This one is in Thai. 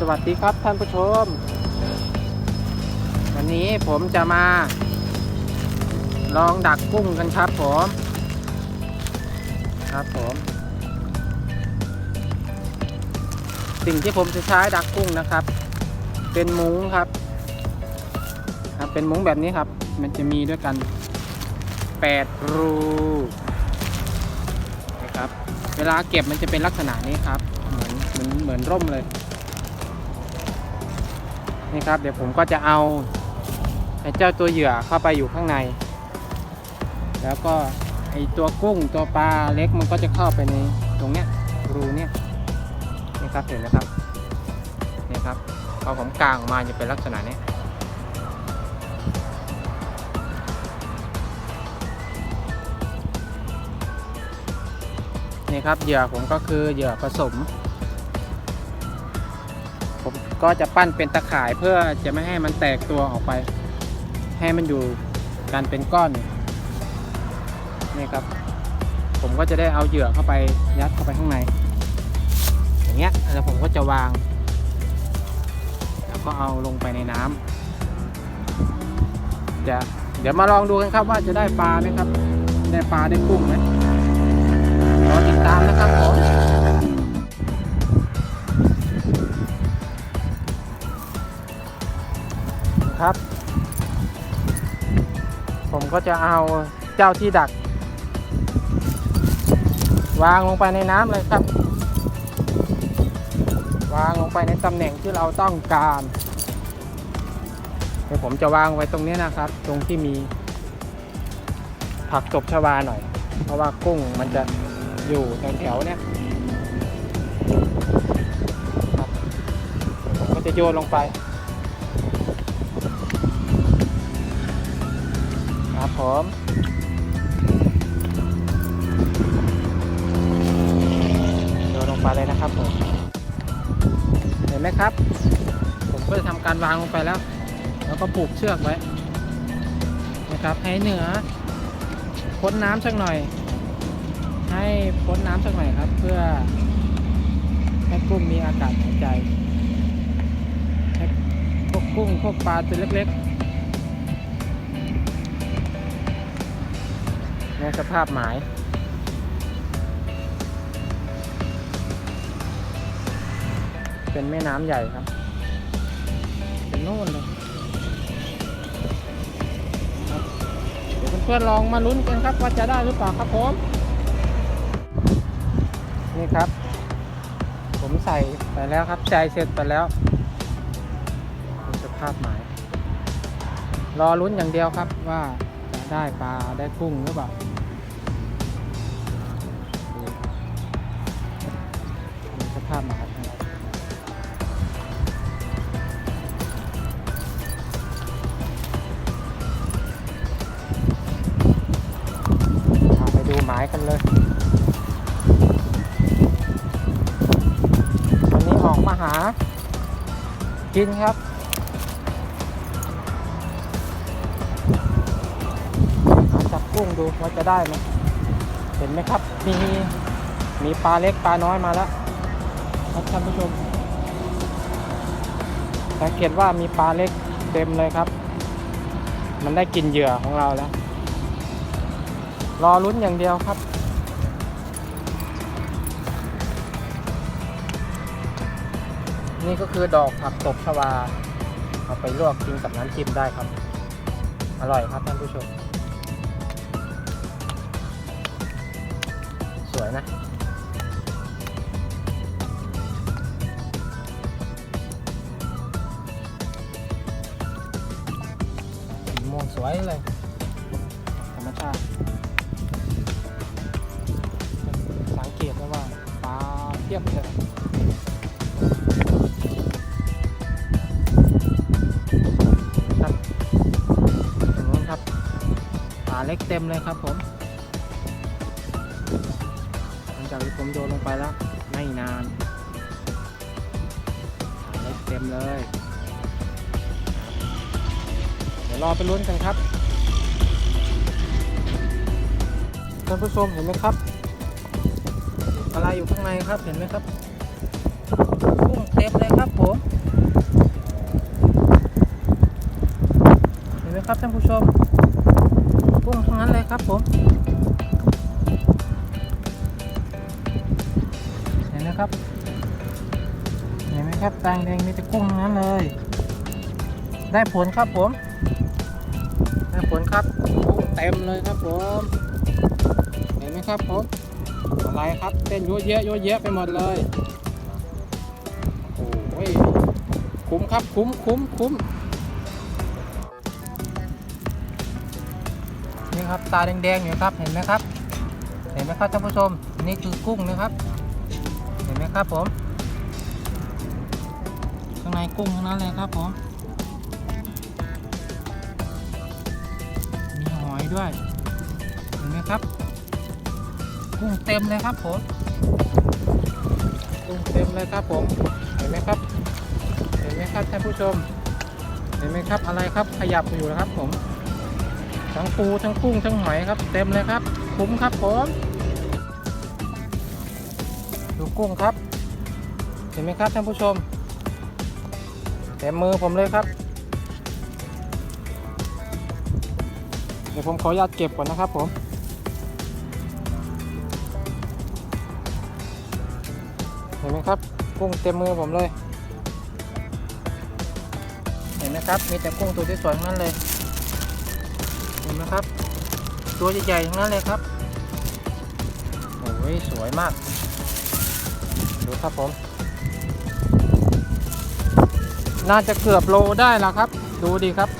สวัสดีครับท่านผู้ชม วันนี้ผมจะมา ลองดักกุ้งกันครับผม ครับผม สิ่งที่ผมจะใช้ดักกุ้งนะครับ เป็นมุ้งครับ ครับเป็นมุ้งแบบนี้ครับ มันจะมีด้วยกัน8รูนะครับ เวลาเก็บมันจะเป็นลักษณะนี้ครับ เหมือนเหมือนเหมือนร่มเลย นี่ครับ เดี๋ยวผมก็จะเอาไอ้เจ้าตัวเหยื่อเข้าไปอยู่ข้างใน แล้วก็ไอ้ตัวกุ้งตัวปลาเล็กมันก็จะเข้าไปในตรงเนี้ยรูเนี้ยนี่ครับเห็นไหมครับนี่ครับพอผมกางออกมาจะเป็นลักษณะนี้นี่ครับเหยื่อผมก็คือเหยื่อผสม ก็จะปั้นเป็นตะข่ายเพื่อจะไม่ให้มันแตกตัวออกไป ให้มันอยู่กันเป็นก้อนนี่ครับ ผมก็จะได้เอาเหยื่อเข้าไปยัดเข้าไปข้างใน อย่างเงี้ยแล้วผมก็จะวาง แล้วก็เอาลงไปในน้ำจะเดี๋ยวมาลองดูกันครับว่าจะได้ปลาไหมครับ ได้ปลาได้กุ้งไหมรอติดตามนะครับผม ครับ ผมก็จะเอาเจ้าที่ดัก วางลงไปในน้ำเลยครับ วางลงไปในตำแหน่งที่เราต้องการ เดี๋ยวผมจะวางไว้ตรงนี้นะครับ ตรงที่มีผักตบชวาหน่อย เพราะว่ากุ้งมันจะอยู่แถวๆเนี้ยผมก็จะโยนลงไป ครับผมโยนลงไปเลยนะครับผม เห็นไหมครับ ผมก็จะทำการวางลงไปแล้ว แล้วก็ผูกเชือกไว้ นะครับ ให้เหนือพ้นน้ำสักหน่อย ให้พ้นน้ำสักหน่อยครับ เพื่อให้กุ้งมีอากาศหายใจพวกกุ้งพวกปลาตัวเล็กๆ ในสภาพหมาย เป็นแม่น้ำใหญ่ครับ เป็นโน่นเลยเดี๋ยวเพื่อนๆลองมาลุ้นกันครับว่าจะได้หรือเปล่าครับผม นี่ครับ ผมใส่ไปแล้วครับใจเสร็จไปแล้วสภาพหมาย รอลุ้นอย่างเดียวครับว่าจะได้ปลาได้กุ้งหรือเปล่า ภาพมายของเราเอาไปดูหมายกันเลยวันนี้ออกมาหา กินครับหาจับกุ้งดูว่าจะได้ไหมเห็นไหมครับ มีมีปลาเล็กปลาน้อยมาแล้ว ครับท่านผู้ชมสังเกตว่ามีปลาเล็กเต็มเลยครับ มันได้กินเหยื่อของเราแล้ว รอลุ้นอย่างเดียวครับ นี่ก็คือดอกผักตบชวา เอาไปลวกกินกับน้ำจิ้มได้ครับ อร่อยครับท่านผู้ชม สวยนะ วงสวยเลยธรรมชาติสังเกตได้ว่าปลาเทียบเลยครับตรงนู้นครับปลาเล็กเต็มเลยครับผมหลังจากที่ผมโยนลงไปแล้วไม่นานปลาเล็กเต็มเลย รอไปลุ้นกันครับท่านผู้ชมเห็นไหมครับอะไรอยู่ข้างในครับเห็นไหมครับกุ้งเต็มเลยครับผมเห็นไหมครับท่านผู้ชมกุ้งทั้งนั้นเลยครับผมเห็นไหมครับเห็นไหมครับตางแดงมีแต่กุ้งทั้งนั้นเลย ได้ผลครับผม ครับกุ้งเต็มเลยครับผมเห็นไหมครับผมอะไรครับเต้นเยั่วเยะเยั่วเยะไปหมดเลยโอ้ยคุ้มครับคุ้มคุ้มคุ้มนี่ครับตาแดงๆอยู่ครับเห็นไหมครับ เห็นไหมครับท่านผู้ชมนี่คือกุ้งนะครับ เห็นไหมครับผมข้างในกุ้งทั้งนั้นเลยครับผม ด้วยเห็นไหมครับ กุ้งเต็มเลยครับผมกุ้งเต็มเลยครับผมเห็นไหมครับ เห็นไหมครับท่านผู้ชม เห็นไหมครับอะไรครับขยับอยู่นะครับผมทั้งปูทั้งกุ้งทั้งหอยครับ เต็มเลยครับ คุ้มครับผมดูกุ้งครับ เห็นไหมครับท่านผู้ชมเต็มมือผมเลยครับ ดี๋ยวผมขออนุญาตเก็บก่อนนะครับผมเห็นไหมครับกุ้งเต็มมือผมเลย เห็นไหมครับ มีแต่กุ้งตัวที่สวยนั้นเลย เห็นไหมครับ ตัวใหญ่ๆทั้งนั้นเลยครับโอ้ยสวยมาก ดูครับผม น่าจะเกือบโลได้แล้วครับ ดูดีครับ